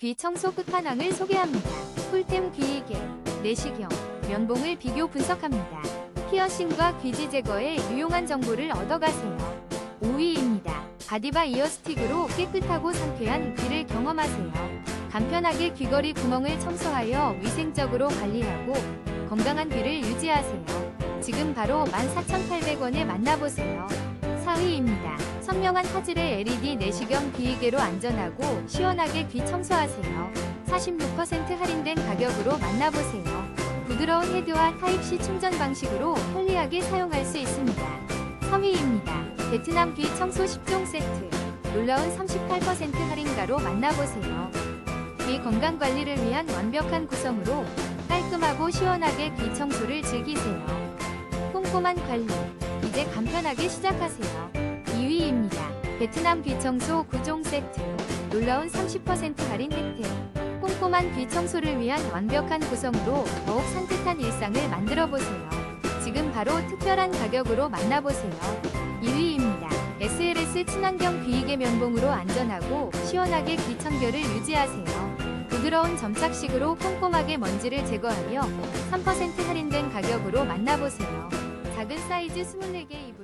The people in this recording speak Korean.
귀 청소 끝판왕을 소개합니다. 꿀템 귀이개, 내시경, 면봉을 비교 분석합니다. 피어싱과 귀지 제거에 유용한 정보를 얻어가세요. 5위입니다. 바디바 이어스틱으로 깨끗하고 상쾌한 귀를 경험하세요. 간편하게 귀걸이 구멍을 청소하여 위생적으로 관리하고 건강한 귀를 유지하세요. 지금 바로 14,800원에 만나보세요. 4위입니다. 선명한 화질의 LED 내시경 귀이개로 안전하고 시원하게 귀 청소하세요. 46% 할인된 가격으로 만나보세요. 부드러운 헤드와 타입C 충전 방식으로 편리하게 사용할 수 있습니다. 3위입니다. 베트남 귀 청소 10종 세트. 놀라운 38% 할인가로 만나보세요. 귀 건강 관리를 위한 완벽한 구성으로 깔끔하고 시원하게 귀 청소를 즐기세요. 꼼꼼한 관리. 이제 간편하게 시작하세요. 2위입니다. 베트남 귀 청소 9종 세트. 놀라운 30% 할인 혜택. 꼼꼼한 귀 청소를 위한 완벽한 구성으로 더욱 산뜻한 일상을 만들어 보세요. 지금 바로 특별한 가격으로 만나보세요. 2위입니다. SLS 친환경 귀이개 면봉으로 안전하고 시원하게 귀 청결을 유지하세요. 부드러운 점착식으로 꼼꼼하게 먼지를 제거하며 3% 할인된 가격으로 만나보세요. 작은 사이즈 24개 입